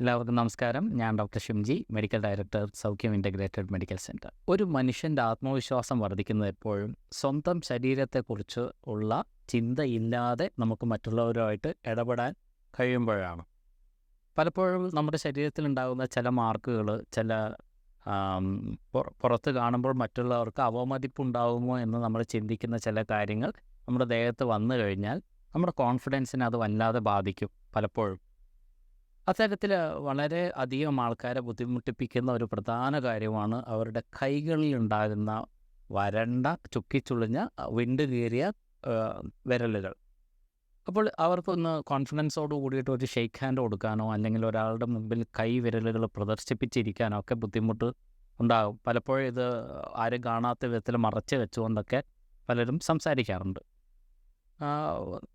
എല്ലാവർക്കും നമസ്കാരം. ഞാൻ doctor Shimji medical director Saukhyam integrated medical centre ഒരു മനുഷ്യന്റെ ആത്മവിശ്വാസം വർദ്ധിക്കുന്നത് എപ്പോഴും സ്വന്തം ശരീരത്തെക്കുറിച്ച് ഉള്ള ചിന്തയില്ലാതെ നമുക്ക് മറ്റുള്ളവരുമായിട്ട് ഇടപെടാൻ കഴിയുമ്പോഴാണ്. പലപ്പോഴും നമ്മുടെ ശരീരത്തിലുണ്ടാകുന്ന ചില മാർക്കുകൾ ചില പുറത്ത് കാണുമ്പോൾ മറ്റുള്ളവർക്ക് അവമതിപ്പുണ്ടാകുമോ എന്ന് നമ്മൾ ചിന്തിക്കുന്ന ചില കാര്യങ്ങൾ നമ്മുടെ ദേഹത്ത് വന്നു കഴിഞ്ഞാൽ നമ്മുടെ കോൺഫിഡൻസിനെ അത് വല്ലാതെ ബാധിക്കും പലപ്പോഴും. അത്തരത്തിൽ വളരെ അധികം ആൾക്കാരെ ബുദ്ധിമുട്ടിപ്പിക്കുന്ന ഒരു പ്രധാന കാര്യമാണ് അവരുടെ കൈകളിൽ ഉണ്ടാകുന്ന വരണ്ട ചുക്കിച്ചുളിഞ്ഞ വിണ്ട് കീറിയ വിരലുകൾ. അപ്പോൾ അവർക്കൊന്ന് കോൺഫിഡൻസോട് കൂടിയിട്ട് ഒരു ഷെയ്ക്ക് ഹാൻഡ് കൊടുക്കാനോ അല്ലെങ്കിൽ ഒരാളുടെ മുമ്പിൽ കൈ വിരലുകൾ പ്രദർശിപ്പിച്ചിരിക്കാനോ ഒക്കെ ബുദ്ധിമുട്ട് ഉണ്ടാകും. പലപ്പോഴും ഇത് ആരും കാണാത്ത വിധത്തിൽ മറച്ച് വെച്ചുകൊണ്ടൊക്കെ പലരും സംസാരിക്കാറുണ്ട്.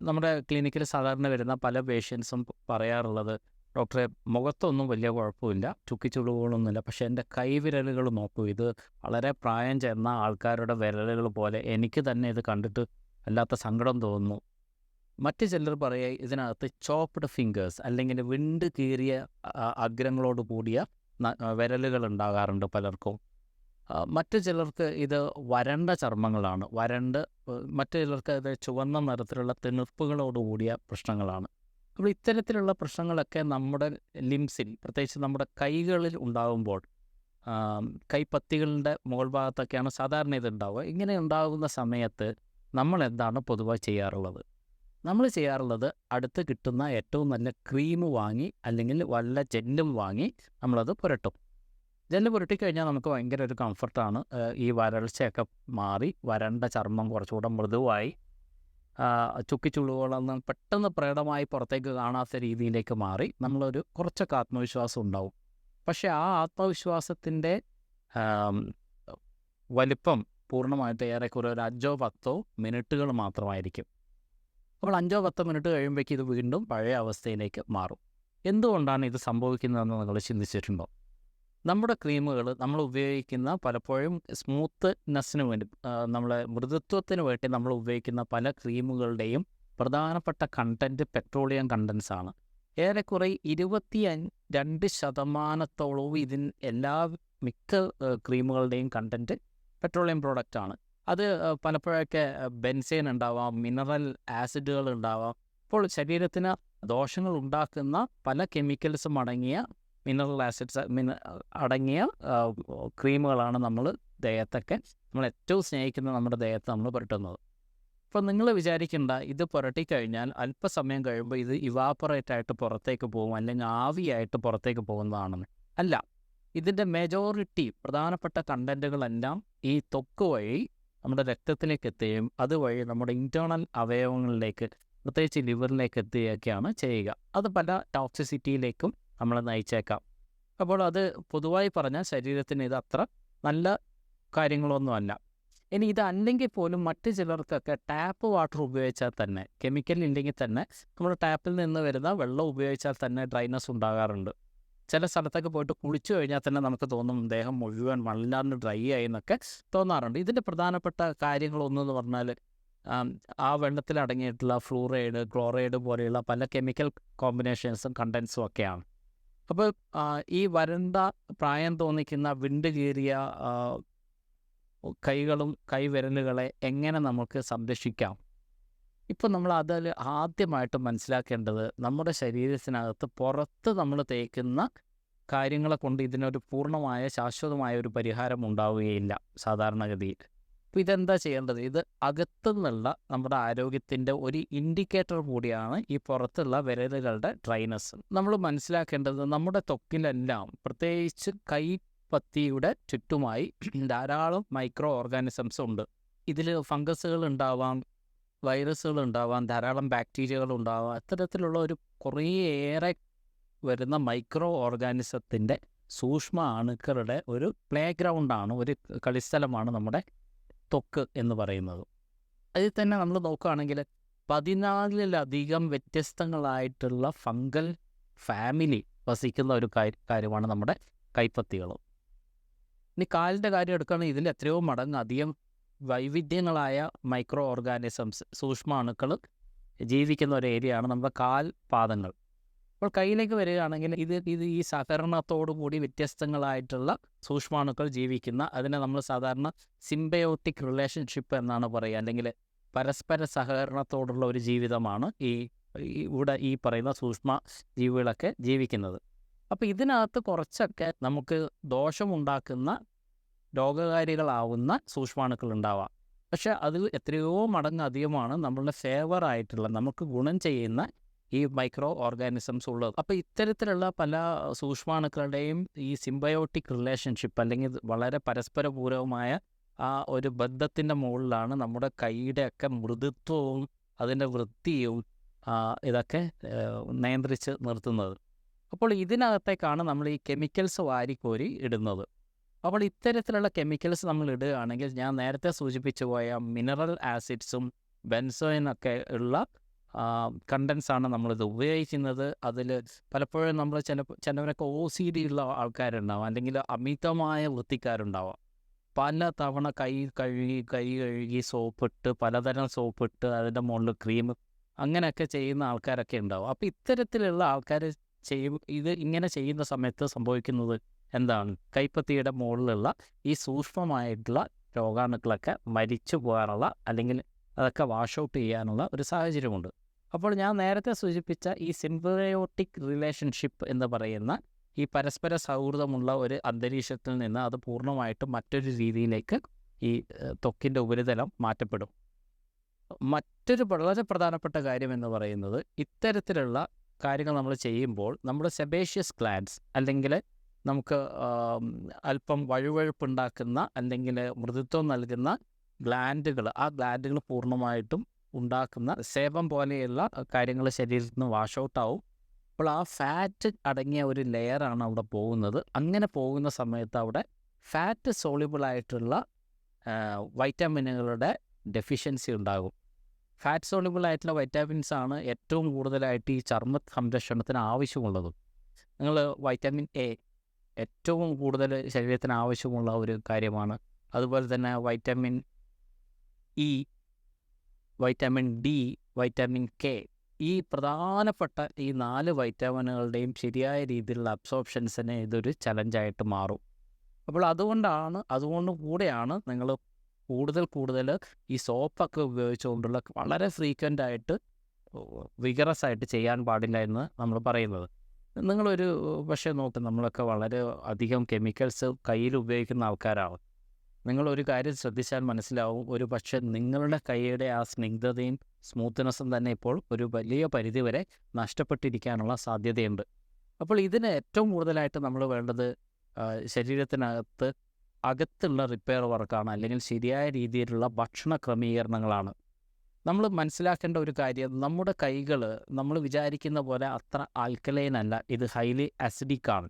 നമ്മുടെ ക്ലിനിക്കിൽ സാധാരണ വരുന്ന പല പേഷ്യൻസും പറയാറുള്ളത് ഡോക്ടറെ മുഖത്തൊന്നും വലിയ കുഴപ്പമില്ല. ചുക്കിച്ചുളുകളൊന്നുമില്ല പക്ഷേ എന്റെ കൈവിരലുകൾ നോക്കൂ. ഇത് വളരെ പ്രായം ചെന്ന ആൾക്കാരുടെ വിരലുകൾ പോലെ എനിക്ക് തന്നെ ഇത് കണ്ടിട്ട് വല്ലാത്ത സങ്കടം തോന്നുന്നു. മറ്റു ചിലർ പറയുക ഇതിനകത്ത് ചോപ്ഡ് ഫിംഗേഴ്സ് അല്ലെങ്കിൽ വിണ്ട് കീറിയ അഗ്രങ്ങളോട് കൂടിയ വിരലുകൾ ഉണ്ടാകാറുണ്ട് പലർക്കും. മറ്റു ചിലർക്ക് ഇത് വരണ്ട ചർമ്മങ്ങളാണ്. വരണ്ട് മറ്റു ചിലർക്ക് ഇത് ചുവന്ന നിറത്തിലുള്ള തെണുപ്പുകളോടുകൂടിയ പ്രശ്നങ്ങളാണ്. അപ്പോൾ ഇത്തരത്തിലുള്ള പ്രശ്നങ്ങളൊക്കെ നമ്മുടെ ലിംസിൽ പ്രത്യേകിച്ച് നമ്മുടെ കൈകളിൽ ഉണ്ടാകുമ്പോൾ കൈപ്പത്തികളുടെ മുകൾ ഭാഗത്തൊക്കെയാണ് സാധാരണ ഇത് ഉണ്ടാവുക ഇങ്ങനെ ഉണ്ടാകുന്ന സമയത്ത് നമ്മൾ എന്താണ് പൊതുവായി ചെയ്യാറുള്ളത്? നമ്മൾ ചെയ്യാറുള്ളത് അടുത്ത് കിട്ടുന്ന ഏറ്റവും നല്ല ക്രീം വാങ്ങി അല്ലെങ്കിൽ വല്ല ജെല്ലും വാങ്ങി നമ്മളത് പുരട്ടും. ജെല്ല് പുരട്ടി കഴിഞ്ഞാൽ നമുക്ക് ഭയങ്കര ഒരു കംഫർട്ടാണ് ഈ വരൾച്ചയൊക്കെ മാറി വരണ്ട ചർമ്മം കുറച്ചുകൂടെ മൃദുവായി ആ, ചുക്കിച്ചുളുകളൊന്നും പെട്ടെന്ന് പ്രകടമായി പുറത്തേക്ക് കാണാത്ത രീതിയിലേക്ക് മാറി. നമ്മളൊരു കുറച്ചൊക്കെ ആത്മവിശ്വാസം ഉണ്ടാവും. പക്ഷേ ആ ആത്മവിശ്വാസത്തിന്റെ വലിപ്പം പൂർണമായിട്ട് ഏറെക്കുറെ ഒരു അഞ്ചോ പത്തോ മിനിറ്റുകൾ മാത്രമായിരിക്കും. അപ്പോൾ അഞ്ചോ പത്തോ മിനിറ്റ് കഴിയുമ്പോഴേക്കും ഇത് വീണ്ടും പഴയ അവസ്ഥയിലേക്ക് മാറും. എന്തുകൊണ്ടാണ് ഇത് സംഭവിക്കുന്നതെന്ന് നിങ്ങൾ ചിന്തിച്ചിട്ടുണ്ടോ? നമ്മുടെ ക്രീമുകൾ നമ്മൾ ഉപയോഗിക്കുന്ന പലപ്പോഴും സ്മൂത്ത്നെസ്സിന് വേണ്ടി നമ്മളെ മൃദുത്വത്തിന് വേണ്ടി നമ്മൾ ഉപയോഗിക്കുന്ന പല ക്രീമുകളുടെയും പ്രധാനപ്പെട്ട കണ്ടന്റ് പെട്രോളിയം കണ്ടൻസ് ആണ് ഏറെക്കുറെ ഇരുപത്തി രണ്ട് ശതമാനത്തോളവും ഇതിൻ എല്ലാ മിക്ക ക്രീമുകളുടെയും കണ്ടന്റ് പെട്രോളിയം പ്രോഡക്റ്റ് ആണ് അത് പലപ്പോഴൊക്കെ ബെൻസൈൻ ഉണ്ടാവാം മിനറൽ ആസിഡുകൾ ഉണ്ടാവാം. അപ്പോൾ ശരീരത്തിന് ദോഷങ്ങൾ ഉണ്ടാക്കുന്ന പല കെമിക്കൽസും അടങ്ങിയ മിനറൽ ആസിഡ്സ് മിന അടങ്ങിയ ക്രീമുകളാണ് നമ്മൾ ദേഹത്തൊക്കെ നമ്മൾ ഏറ്റവും സ്നേഹിക്കുന്ന നമ്മുടെ ദേഹത്ത് നമ്മൾ പുരട്ടുന്നത്. അപ്പോൾ നിങ്ങൾ വിചാരിക്കേണ്ട ഇത് പുരട്ടിക്കഴിഞ്ഞാൽ അല്പസമയം കഴിയുമ്പോൾ ഇത് ഇവാപ്പറേറ്റ് ആയിട്ട് പുറത്തേക്ക് പോകും അല്ലെങ്കിൽ ആവിയായിട്ട് പുറത്തേക്ക് പോകുന്നതാണെന്ന്. അല്ല ഇതിന്റെ മെജോറിറ്റി പ്രധാനപ്പെട്ട കണ്ടന്റുകളെല്ലാം ഈ ത്വക്ക് വഴി നമ്മുടെ രക്തത്തിലേക്ക് എത്തുകയും അതുവഴി നമ്മുടെ ഇന്റേർണൽ അവയവങ്ങളിലേക്ക് പ്രത്യേകിച്ച് ലിവറിലേക്ക് എത്തുകയൊക്കെയാണ് ചെയ്യുക. അത് പല ടോക്സിസിറ്റിയിലേക്കും നമ്മളെ നയിച്ചേക്കാം. അപ്പോൾ അത് പൊതുവായി പറഞ്ഞാൽ ശരീരത്തിന് ഇത് അത്ര നല്ല കാര്യങ്ങളൊന്നുമല്ല. ഇനി ഇതല്ലെങ്കിൽ പോലും മറ്റ് ചിലർക്കൊക്കെ ടാപ്പ് വാട്ടർ ഉപയോഗിച്ചാൽ തന്നെ കെമിക്കൽ ഇല്ലെങ്കിൽ തന്നെ നമ്മൾ ടാപ്പിൽ നിന്ന് വരുന്ന വെള്ളം ഉപയോഗിച്ചാൽ തന്നെ ഡ്രൈനസ് ഉണ്ടാകാറുണ്ട്. ചില സ്ഥലത്തൊക്കെ പോയിട്ട് കുളിച്ചു കഴിഞ്ഞാൽ തന്നെ നമുക്ക് തോന്നും ദേഹം മുഴുവൻ വല്ലാണ്ട് ഡ്രൈ ആയി എന്നൊക്കെ തോന്നാറുണ്ട്. ഇതിന്റെ പ്രധാനപ്പെട്ട കാര്യങ്ങളൊന്നെന്ന് പറഞ്ഞാൽ ആ വെള്ളത്തിൽ അടങ്ങിയിട്ടുള്ള ഫ്ലൂറൈഡ് ക്ലോറൈഡ് പോലെയുള്ള പല കെമിക്കൽ കോമ്പിനേഷൻസും കണ്ടൻസും ഒക്കെയാണ്. അപ്പോൾ ഈ വരണ്ട പ്രായം തോന്നിക്കുന്ന വിണ്ട് കീറിയ കൈകളും കൈവിരലുകളെ എങ്ങനെ നമുക്ക് സംരക്ഷിക്കാം? ഇപ്പം നമ്മൾ അതിൽ ആദ്യമായിട്ട് മനസ്സിലാക്കേണ്ടത് നമ്മുടെ ശരീരത്തിനകത്ത് പുറത്ത് നമ്മൾ തേക്കുന്ന കാര്യങ്ങളെ കൊണ്ട് ഇതിനൊരു പൂർണമായ ശാശ്വതമായ ഒരു പരിഹാരം ഉണ്ടാവുകയില്ല സാധാരണഗതിയിൽ. അപ്പോൾ ഇതെന്താ ചെയ്യേണ്ടത്? ഇത് അകത്തുനിന്നുള്ള നമ്മുടെ ആരോഗ്യത്തിന്റെ ഒരു ഇൻഡിക്കേറ്റർ കൂടിയാണ് ഈ പുറത്തുള്ള വിരലുകളുടെ ഡ്രൈനസ് നമ്മൾ മനസ്സിലാക്കേണ്ടത് നമ്മുടെ ത്വക്കിലെല്ലാം പ്രത്യേകിച്ച് കൈപ്പത്തിയുടെ ചുറ്റുമായി ധാരാളം മൈക്രോ ഓർഗാനിസംസ് ഉണ്ട്. ഇതിൽ ഫംഗസുകൾ ഉണ്ടാവാം വൈറസുകൾ ഉണ്ടാവാം ധാരാളം ബാക്ടീരിയകൾ ഉണ്ടാവാം. അത്തരത്തിലുള്ള ഒരു കുറേയേറെ വരുന്ന മൈക്രോ ഓർഗാനിസത്തിന്റെ സൂക്ഷ്മ അണുക്കളുടെ ഒരു പ്ലേ ഗ്രൗണ്ടാണ് ഒരു കളിസ്ഥലമാണ് നമ്മുടെ ത്വക്ക് എന്ന് പറയുന്നത്. അതിൽ തന്നെ നമ്മൾ നോക്കുകയാണെങ്കിൽ പതിനാലിലധികം വ്യത്യസ്തങ്ങളായിട്ടുള്ള ഫംഗൽ ഫാമിലി വസിക്കുന്ന ഒരു കാര്യ- കാര്യമാണ് നമ്മുടെ കൈപ്പത്തികൾ ഇനി കാലിന്റെ കാര്യം എടുക്കുകയാണെങ്കിൽ ഇതിൽ എത്രയോ മടങ്ങ് അധികം വൈവിധ്യങ്ങളായ മൈക്രോ ഓർഗാനിസംസ് സൂക്ഷ്മാണുക്കൾ ജീവിക്കുന്ന ഒരു ഏരിയയാണ് നമ്മുടെ കാൽ പാദങ്ങൾ അപ്പോൾ കയ്യിലേക്ക് വരികയാണെങ്കിൽ ഇത് ഇത് ഈ സഹകരണത്തോടു കൂടി വ്യത്യസ്തങ്ങളായിട്ടുള്ള സൂക്ഷ്മാണുക്കൾ ജീവിക്കുന്ന അതിനെ നമ്മൾ സാധാരണ സിംബയോട്ടിക് റിലേഷൻഷിപ്പ് എന്നാണ് പറയുക. അല്ലെങ്കിൽ പരസ്പര സഹകരണത്തോടുള്ള ഒരു ജീവിതമാണ് ഈ ഇവിടെ ഈ പറയുന്ന സൂക്ഷ്മ ജീവികളൊക്കെ ജീവിക്കുന്നത്. അപ്പോൾ ഇതിനകത്ത് കുറച്ചൊക്കെ നമുക്ക് ദോഷമുണ്ടാക്കുന്ന രോഗകാരികളാവുന്ന സൂക്ഷ്മാണുക്കൾ ഉണ്ടാവാം. പക്ഷേ അത് എത്രയോ മടങ്ങ് അധികമാണ് നമ്മളുടെ ഫേവറായിട്ടുള്ള നമുക്ക് ഗുണം ചെയ്യുന്ന ഈ മൈക്രോ ഓർഗാനിസംസ് ഉള്ളത്. അപ്പോൾ ഇത്തരത്തിലുള്ള പല സൂക്ഷ്മാണുക്കളുടെയും ഈ സിംബയോട്ടിക് റിലേഷൻഷിപ്പ് അല്ലെങ്കിൽ വളരെ പരസ്പരപൂരകമായ ആ ഒരു ബന്ധത്തിന്റെ മുകളിലാണ് നമ്മുടെ കൈയുടെ ഒക്കെ മൃദുത്വവും അതിന്റെ വൃത്തിയും ഇതൊക്കെ നിയന്ത്രിച്ച് നിർത്തുന്നത്. അപ്പോൾ ഇതിനകത്തേക്കാണ് നമ്മൾ ഈ കെമിക്കൽസ് വാരിക്കോരി ഇടുന്നത്. അപ്പോൾ ഇത്തരത്തിലുള്ള കെമിക്കൽസ് നമ്മൾ ഇടുകയാണെങ്കിൽ ഞാൻ നേരത്തെ സൂചിപ്പിച്ചു പോയ മിനറൽ ആസിഡ്സും ബെൻസോയിനൊക്കെ ഉള്ള കണ്ടൻസ് ആണ് നമ്മളിത് ഉപയോഗിക്കുന്നത്. അതിൽ പലപ്പോഴും നമ്മൾ ചില ചിലവരൊക്കെ ഒ സി ഡി ഉള്ള ആൾക്കാരുണ്ടാവും. അല്ലെങ്കിൽ അമിതമായ വൃത്തിക്കാരുണ്ടാവാം. പല തവണ കൈ കഴുകി കൈ കഴുകി സോപ്പിട്ട് പലതരം സോപ്പിട്ട് അതിന്റെ മുകളിൽ ക്രീം അങ്ങനെയൊക്കെ ചെയ്യുന്ന ആൾക്കാരൊക്കെ ഉണ്ടാവും. അപ്പോൾ ഇത്തരത്തിലുള്ള ആൾക്കാർ ചെയ്യും ഇത് ഇങ്ങനെ ചെയ്യുന്ന സമയത്ത് സംഭവിക്കുന്നത് എന്താണ്? കൈപ്പത്തിയുടെ മുകളിലുള്ള ഈ സൂക്ഷ്മമായിട്ടുള്ള രോഗാണുക്കളൊക്കെ മരിച്ചു പോകാനുള്ള അല്ലെങ്കിൽ അതൊക്കെ വാഷ് ഔട്ട് ചെയ്യാനുള്ള ഒരു സാഹചര്യമുണ്ട്. അപ്പോൾ ഞാൻ നേരത്തെ സൂചിപ്പിച്ച ഈ സിംബയോട്ടിക് റിലേഷൻഷിപ്പ് എന്ന് പറയുന്ന ഈ പരസ്പര സൗഹൃദമുള്ള ഒരു അന്തരീക്ഷത്തിൽ നിന്ന് അത് പൂർണമായിട്ടും മറ്റൊരു രീതിയിലേക്ക് ഈ ത്വക്കിന്റെ ഉപരിതലം മാറ്റപ്പെടും. മറ്റൊരു വളരെ പ്രധാനപ്പെട്ട കാര്യം എന്ന് പറയുന്നത് ഇത്തരത്തിലുള്ള കാര്യങ്ങൾ നമ്മൾ ചെയ്യുമ്പോൾ നമ്മുടെ സെബേഷ്യസ് ക്ലാൻസ് അല്ലെങ്കിൽ നമുക്ക് അല്പം വഴുവഴുപ്പുണ്ടാക്കുന്ന അല്ലെങ്കിൽ മൃദുത്വം നൽകുന്ന ഗ്ലാൻഡുകൾ ആ ഗ്ലാൻഡുകൾ പൂർണമായിട്ടും ഉണ്ടാക്കുന്ന സേവം പോലെയുള്ള കാര്യങ്ങൾ ശരീരത്തിൽ നിന്ന് വാഷ് ഔട്ട് ആവും. അപ്പോൾ ആ ഫാറ്റ് അടങ്ങിയ ഒരു ലെയറാണ് അവിടെ പോകുന്നത്. അങ്ങനെ പോകുന്ന സമയത്ത് അവിടെ ഫാറ്റ് സോളിബിൾ ആയിട്ടുള്ള വൈറ്റമിനുകളുടെ ഡെഫിഷ്യൻസി ഉണ്ടാകും. ഫാറ്റ് സോളിബിൾ ആയിട്ടുള്ള വൈറ്റാമിൻസ് ആണ് ഏറ്റവും കൂടുതലായിട്ട് ഈ ചർമ്മ സംരക്ഷണത്തിന് ആവശ്യമുള്ളത്. നിങ്ങൾ വൈറ്റാമിൻ എ ഏറ്റവും കൂടുതൽ ശരീരത്തിന് ആവശ്യമുള്ള ഒരു കാര്യമാണ്. അതുപോലെ തന്നെ vitamin E vitamin D vitamin K ഈ പ്രധാനപ്പെട്ട ഈ നാല് വൈറ്റാമിനുകളുടെയും ശരിയായ രീതിയിലുള്ള അബ്സോർപ്ഷൻസിന് ഇതൊരു ചലഞ്ചായിട്ട് മാറും. അപ്പോൾ അതുകൊണ്ടാണ് അതുകൊണ്ട് കൂടെയാണ് നിങ്ങൾ കൂടുതൽ കൂടുതൽ ഈ സോപ്പൊക്കെ ഉപയോഗിച്ചുകൊണ്ടുള്ള വളരെ ഫ്രീക്വന്റ് ആയിട്ട് വിഗറസ് ആയിട്ട് ചെയ്യാൻ പാടില്ല എന്ന് നമ്മൾ പറയുന്നത്. നിങ്ങളൊരു പക്ഷേ നോക്ക് നമ്മളൊക്കെ വളരെ അധികം കെമിക്കൽസ് കയ്യിൽ ഉപയോഗിക്കുന്ന ആൾക്കാരാണ്. നിങ്ങളൊരു കാര്യം ശ്രദ്ധിച്ചാൽ മനസ്സിലാവും. ഒരു പക്ഷേ നിങ്ങളുടെ കൈയുടെ ആ സ്നിഗ്ധതയും സ്മൂത്ത്നെസ്സും തന്നെ ഇപ്പോൾ ഒരു വലിയ പരിധിവരെ നഷ്ടപ്പെട്ടിരിക്കാനുള്ള സാധ്യതയുണ്ട്. അപ്പോൾ ഇതിന് ഏറ്റവും കൂടുതലായിട്ട് നമ്മൾ വേണ്ടത് ശരീരത്തിനകത്ത് അകത്തുള്ള റിപ്പയർ വർക്കാണ് അല്ലെങ്കിൽ ശരിയായ രീതിയിലുള്ള ഭക്ഷണ ക്രമീകരണങ്ങളാണ്. നമ്മൾ മനസ്സിലാക്കേണ്ട ഒരു കാര്യം നമ്മുടെ കൈകൾ നമ്മൾ വിചാരിക്കുന്ന പോലെ അത്ര ആൽക്കലൈനല്ല ഇത് ഹൈലി ആസിഡിക് ആണ്.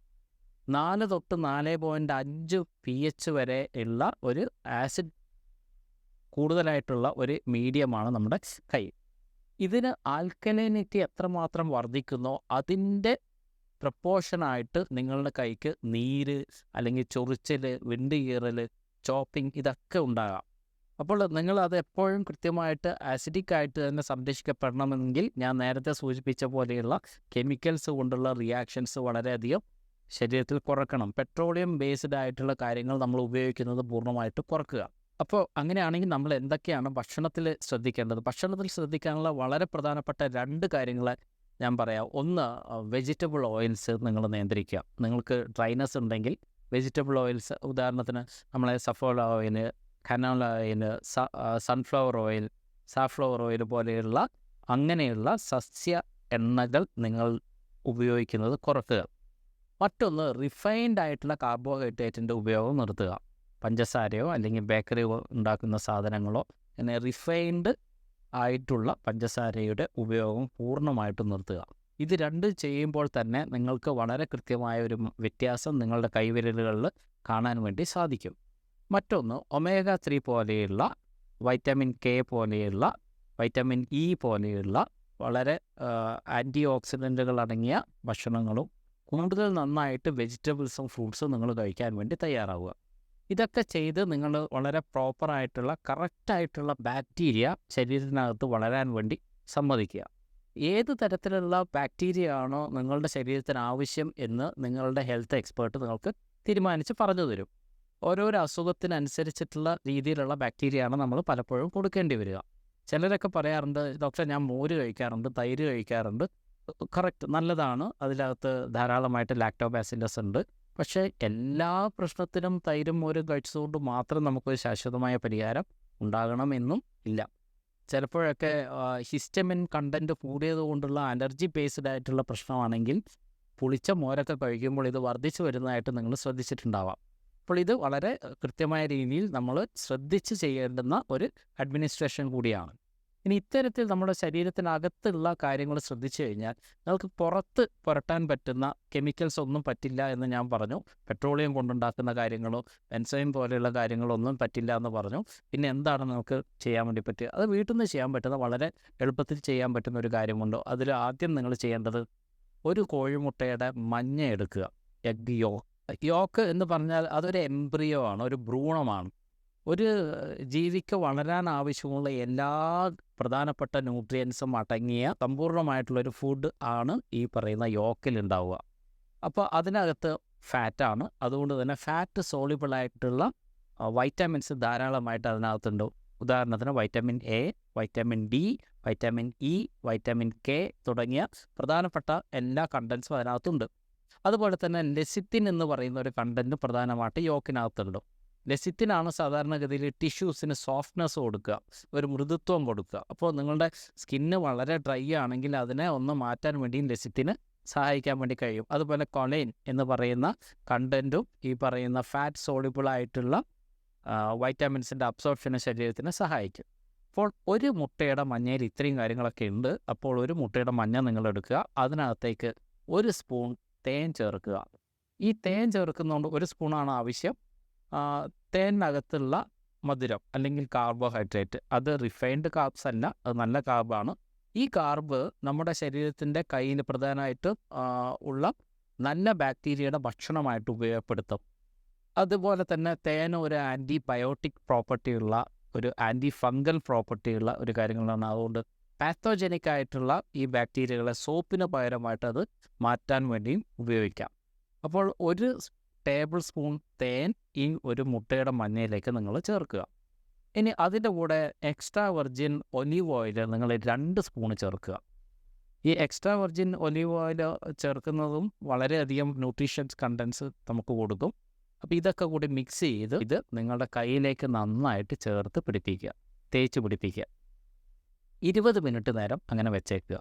നാല് തൊട്ട് നാല് പോയിന്റ് അഞ്ച് പി എച്ച് വരെ ഉള്ള ഒരു ആസിഡ് കൂടുതലായിട്ടുള്ള ഒരു മീഡിയമാണ് നമ്മുടെ കൈ. ഇതിന് ആൽക്കലൈനിറ്റി എത്രമാത്രം വർദ്ധിക്കുന്നോ അതിന്റെ പ്രപ്പോർഷനായിട്ട് നിങ്ങളുടെ കൈക്ക് നീര് അല്ലെങ്കിൽ ചൊറിച്ചൽ വിണ്ട് കീറൽ ചോപ്പിംഗ് ഇതൊക്കെ ഉണ്ടാകാം. അപ്പോൾ നിങ്ങൾ അത് എപ്പോഴും കൃത്യമായിട്ട് ആസിഡിക് ആയിട്ട് തന്നെ സംരക്ഷിക്കപ്പെടണമെങ്കിൽ ഞാൻ നേരത്തെ സൂചിപ്പിച്ച പോലെയുള്ള കെമിക്കൽസ് കൊണ്ടുള്ള റിയാക്ഷൻസ് വളരെയധികം ശരീരത്തിൽ കുറക്കണം. പെട്രോളിയം ബേസ്ഡ് ആയിട്ടുള്ള കാര്യങ്ങൾ നമ്മൾ ഉപയോഗിക്കുന്നത് പൂർണമായിട്ട് കുറക്കുക. അപ്പോൾ അങ്ങനെയാണെങ്കിൽ നമ്മൾ എന്തൊക്കെയാണ് ഭക്ഷണത്തിൽ ശ്രദ്ധിക്കേണ്ടത്? ഭക്ഷണത്തിൽ ശ്രദ്ധിക്കാനുള്ള വളരെ പ്രധാനപ്പെട്ട രണ്ട് കാര്യങ്ങൾ ഞാൻ പറയാം. ഒന്ന് വെജിറ്റബിൾ ഓയിൽസ് നിങ്ങൾ നിയന്ത്രിക്കുക. നിങ്ങൾക്ക് ഡ്രൈനസ് ഉണ്ടെങ്കിൽ വെജിറ്റബിൾ ഓയിൽസ് ഉദാഹരണത്തിന് നമ്മളെ Saffola oil canola oil sunflower oil safflower oil പോലെയുള്ള അങ്ങനെയുള്ള സസ്യ എണ്ണകൾ നിങ്ങൾ ഉപയോഗിക്കുന്നത് കുറക്കുക. മറ്റൊന്ന് റിഫൈൻഡ് ആയിട്ടുള്ള കാർബോഹൈഡ്രേറ്റിന്റെ ഉപയോഗം നിർത്തുക. പഞ്ചസാരയോ അല്ലെങ്കിൽ ബേക്കറി ഉണ്ടാക്കുന്ന സാധനങ്ങളോ അങ്ങനെ റിഫൈൻഡ് ആയിട്ടുള്ള പഞ്ചസാരയുടെ ഉപയോഗം പൂർണമായിട്ടും നിർത്തുക. ഇത് രണ്ട് ചെയ്യുമ്പോൾ തന്നെ നിങ്ങൾക്ക് വളരെ കൃത്യമായ ഒരു വ്യത്യാസം നിങ്ങളുടെ കൈവിരലുകളിൽ കാണാൻ വേണ്ടി സാധിക്കും. മറ്റൊന്ന് ഒമേഗ ത്രീ പോലെയുള്ള വൈറ്റമിൻ കെ പോലെയുള്ള വൈറ്റമിൻ ഇ പോലെയുള്ള വളരെ ആന്റി ഓക്സിഡന്റുകൾ അടങ്ങിയ ഭക്ഷണങ്ങളും കൂടുതൽ നന്നായിട്ട് വെജിറ്റബിൾസും ഫ്രൂട്ട്സും നിങ്ങൾ കഴിക്കാൻ വേണ്ടി തയ്യാറാവുക. ഇതൊക്കെ ചെയ്ത് നിങ്ങൾ വളരെ പ്രോപ്പറായിട്ടുള്ള കറക്റ്റായിട്ടുള്ള ബാക്ടീരിയ ശരീരത്തിനകത്ത് വളരാൻ വേണ്ടി സമ്മതിക്കുക. ഏത് തരത്തിലുള്ള ബാക്ടീരിയ ആണോ നിങ്ങളുടെ ശരീരത്തിന് ആവശ്യം എന്ന് നിങ്ങളുടെ ഹെൽത്ത് എക്സ്പേർട്ട് നിങ്ങൾക്ക് തീരുമാനിച്ച് പറഞ്ഞു തരും. ഓരോരോ അസുഖത്തിനനുസരിച്ചിട്ടുള്ള രീതിയിലുള്ള ബാക്ടീരിയയാണ് നമ്മൾ പലപ്പോഴും കൊടുക്കേണ്ടി വരിക. ചിലരൊക്കെ പറയാറുണ്ട് ഡോക്ടർ ഞാൻ മോര് കഴിക്കാറുണ്ട് തൈര് കഴിക്കാറുണ്ട്. കറക്റ്റ് നല്ലതാണ്. അതിനകത്ത് ധാരാളമായിട്ട് ലാക്ടോബാസിലസ് ഉണ്ട്. പക്ഷേ എല്ലാ പ്രശ്നത്തിനും തൈരും മോരും കഴിച്ചതുകൊണ്ട് മാത്രം നമുക്കൊരു ശാശ്വതമായ പരിഹാരം ഉണ്ടാകണമെന്നും ഇല്ല. ചിലപ്പോഴൊക്കെ ഹിസ്റ്റമിൻ കണ്ടന്റ് കൂടിയത് കൊണ്ടുള്ള അലർജി ബേസ്ഡ് ആയിട്ടുള്ള പ്രശ്നമാണെങ്കിൽ പുളിച്ച മോരൊക്കെ കഴിക്കുമ്പോൾ ഇത് വർദ്ധിച്ചു വരുന്നതായിട്ട് നിങ്ങൾ ശ്രദ്ധിച്ചിട്ടുണ്ടാവാം. അപ്പോൾ ഇത് വളരെ കൃത്യമായ രീതിയിൽ നമ്മൾ ശ്രദ്ധിച്ച് ചെയ്യേണ്ടുന്ന ഒരു അഡ്മിനിസ്ട്രേഷൻ കൂടിയാണ്. ഇനി ഇത്തരത്തിൽ നമ്മുടെ ശരീരത്തിനകത്തുള്ള കാര്യങ്ങൾ ശ്രദ്ധിച്ചു കഴിഞ്ഞാൽ നമുക്ക് പുറത്ത് പുരട്ടാൻ പറ്റുന്ന കെമിക്കൽസ് ഒന്നും പറ്റില്ല എന്ന് ഞാൻ പറഞ്ഞു. പെട്രോളിയം കൊണ്ടുണ്ടാക്കുന്ന കാര്യങ്ങളോ എൻസൈം പോലെയുള്ള കാര്യങ്ങളോ ഒന്നും പറ്റില്ല എന്ന് പറഞ്ഞു. പിന്നെ എന്താണ് നമുക്ക് ചെയ്യാൻ വേണ്ടി പറ്റുക? അത് വീട്ടിൽ നിന്ന് ചെയ്യാൻ പറ്റുന്ന വളരെ എളുപ്പത്തിൽ ചെയ്യാൻ പറ്റുന്ന ഒരു കാര്യമുണ്ടോ? അതിൽ ആദ്യം നിങ്ങൾ ചെയ്യേണ്ടത് ഒരു കോഴിമുട്ടയുടെ മഞ്ഞ എടുക്കുക. Egg yoke. യോക്ക് എന്ന് പറഞ്ഞാൽ അതൊരു എംബ്രിയോ ആണ് ഒരു ഭ്രൂണമാണ്. ഒരു ജീവിക്ക് വളരാൻ ആവശ്യമുള്ള എല്ലാ പ്രധാനപ്പെട്ട ന്യൂട്രിയൻസും അടങ്ങിയ സമ്പൂർണമായിട്ടുള്ളൊരു ഫുഡ് ആണ് ഈ പറയുന്ന യോക്കിൽ ഉണ്ടാവുക. അപ്പോൾ അതിനകത്ത് ഫാറ്റാണ്. അതുകൊണ്ട് തന്നെ ഫാറ്റ് സോളിബിളായിട്ടുള്ള വൈറ്റമിൻസ് ധാരാളമായിട്ട് അതിനകത്തുണ്ട്. ഉദാഹരണത്തിന് vitamin A vitamin D vitamin E vitamin K തുടങ്ങിയ പ്രധാനപ്പെട്ട എല്ലാ കണ്ടൻസും അതിനകത്തുണ്ട്. അതുപോലെ തന്നെ ലെസിത്തിൻ എന്ന് പറയുന്ന ഒരു കണ്ടന്റ് പ്രധാനമായിട്ട് യോക്കിനകത്തുണ്ട്. ലെസിത്തിനാണ് സാധാരണഗതിയിൽ ടിഷ്യൂസിന് സോഫ്റ്റ്നെസ് കൊടുക്കുക ഒരു മൃദുത്വം കൊടുക്കുക. അപ്പോൾ നിങ്ങളുടെ സ്കിന്ന് വളരെ ഡ്രൈ ആണെങ്കിൽ അതിനെ ഒന്ന് മാറ്റാൻ വേണ്ടിയും ലെസിത്തിന് സഹായിക്കാൻ വേണ്ടി കഴിയും. അതുപോലെ കൊലൈൻ എന്ന് പറയുന്ന കണ്ടന്റും ഈ പറയുന്ന ഫാറ്റ് സോളിബിൾ ആയിട്ടുള്ള വൈറ്റാമിൻസിന്റെ അബ്സോർപ്ഷന് ശരീരത്തിന് സഹായിക്കും. അപ്പോൾ ഒരു മുട്ടയുടെ മഞ്ഞയിൽ ഇത്രയും കാര്യങ്ങളൊക്കെ ഉണ്ട്. അപ്പോൾ ഒരു മുട്ടയുടെ മഞ്ഞ നിങ്ങൾ എടുക്കുക. അതിനകത്തേക്ക് ഒരു സ്പൂൺ തേൻ ചേർക്കുക. ഈ തേൻ ചേർക്കുന്നതുകൊണ്ട് ഒരു സ്പൂണാണ് ആവശ്യം. തേനിനകത്തുള്ള മധുരം അല്ലെങ്കിൽ കാർബോഹൈഡ്രേറ്റ് അത് റിഫൈൻഡ് കാർബ്സ് അല്ല അത് നല്ല കാർബാണ് ഈ കാർബ് നമ്മുടെ ശരീരത്തിന്റെ കയ്യിൽ പ്രധാനമായിട്ട് ഉള്ള നല്ല ബാക്ടീരിയയുടെ ഭക്ഷണമായിട്ട് ഉപയോഗപ്പെടുത്തും. അതുപോലെ തന്നെ തേൻ ഒരു ആന്റിബയോട്ടിക് പ്രോപ്പർട്ടി ഉള്ള ഒരു ആന്റി ഫംഗൽ പ്രോപ്പർട്ടി ഉള്ള ഒരു കാര്യങ്ങളാണ്. അതുകൊണ്ട് പാത്തോജനിക് ആയിട്ടുള്ള ഈ ബാക്ടീരിയകളെ സോപ്പിന് പകരമായിട്ട് അത് മാറ്റാൻ വേണ്ടിയും ഉപയോഗിക്കാം. അപ്പോൾ ഒരു ടേബിൾ സ്പൂൺ തേൻ ഈ ഒരു മുട്ടയുടെ മഞ്ഞയിലേക്ക് നിങ്ങൾ ചേർക്കുക. ഇനി അതിന്റെ കൂടെ എക്സ്ട്രാ വെർജിൻ ഒലീവ് ഓയിൽ നിങ്ങൾ രണ്ട് സ്പൂൺ ചേർക്കുക. ഈ എക്സ്ട്രാ വെർജിൻ ഒലീവ് ഓയിൽ ചേർക്കുന്നതും വളരെയധികം ന്യൂട്രീഷ്യൻസ് കണ്ടൻസ് നമുക്ക് കൊടുക്കും. അപ്പോൾ ഇതൊക്കെ കൂടി മിക്സ് ചെയ്ത് ഇത് നിങ്ങളുടെ കയ്യിലേക്ക് നന്നായിട്ട് ചേർത്ത് പിടിപ്പിക്കുക തേച്ച് പിടിപ്പിക്കുക. ഇരുപത് മിനിറ്റ് നേരം അങ്ങനെ വെച്ചേക്കുക.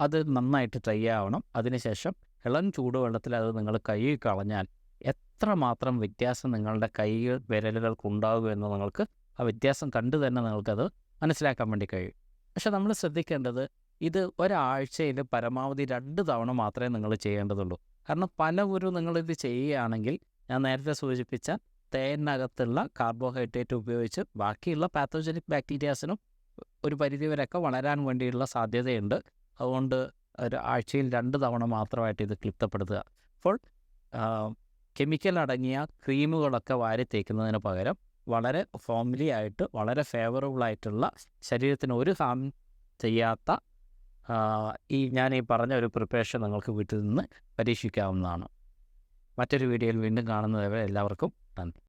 അത് നന്നായിട്ട് ഡ്രൈ ആവണം. അതിനുശേഷം ഇളം ചൂടുവെള്ളത്തിൽ അത് നിങ്ങൾ കൈ കളഞ്ഞാൽ എത്രമാത്രം വ്യത്യാസം നിങ്ങളുടെ കൈ വിരലുകൾക്കുണ്ടാകും എന്ന് നിങ്ങൾക്ക് ആ വ്യത്യാസം കണ്ടു തന്നെ നിങ്ങൾക്കത് മനസ്സിലാക്കാൻ വേണ്ടി കഴിയും. പക്ഷെ നമ്മൾ ശ്രദ്ധിക്കേണ്ടത് ഇത് ഒരാഴ്ചയിൽ പരമാവധി രണ്ട് തവണ മാത്രമേ നിങ്ങൾ ചെയ്യേണ്ടതുള്ളൂ. കാരണം പല ഒരു നിങ്ങളിത് ചെയ്യുകയാണെങ്കിൽ ഞാൻ നേരത്തെ സൂചിപ്പിച്ച തേനകത്തുള്ള കാർബോഹൈഡ്രേറ്റ് ഉപയോഗിച്ച് ബാക്കിയുള്ള പാത്തോജനിക് ബാക്ടീരിയാസിനും ഒരു പരിധിവരെയൊക്കെ വളരാൻ വേണ്ടിയുള്ള സാധ്യതയുണ്ട്. അതുകൊണ്ട് ഒരു ആഴ്ചയിൽ രണ്ട് തവണ മാത്രമായിട്ട് ഇത് ക്ലിപ്തപ്പെടുത്തുക. അപ്പോൾ കെമിക്കൽ അടങ്ങിയ ക്രീമുകളൊക്കെ വാരി തേക്കുന്നതിന് പകരം വളരെ ഫോംലി ആയിട്ട് വളരെ ഫേവറബിൾ ആയിട്ടുള്ള ശരീരത്തിന് ഒരു ഹാം ചെയ്യാത്ത ഈ ഞാൻ ഈ പറഞ്ഞ ഒരു പ്രിപ്പറേഷൻ നിങ്ങൾക്ക് വീട്ടിൽ നിന്ന് പരീക്ഷിക്കാവുന്നതാണ്. മറ്റൊരു വീഡിയോയിൽ വീണ്ടും കാണുന്നതുവരെ എല്ലാവർക്കും നന്ദി.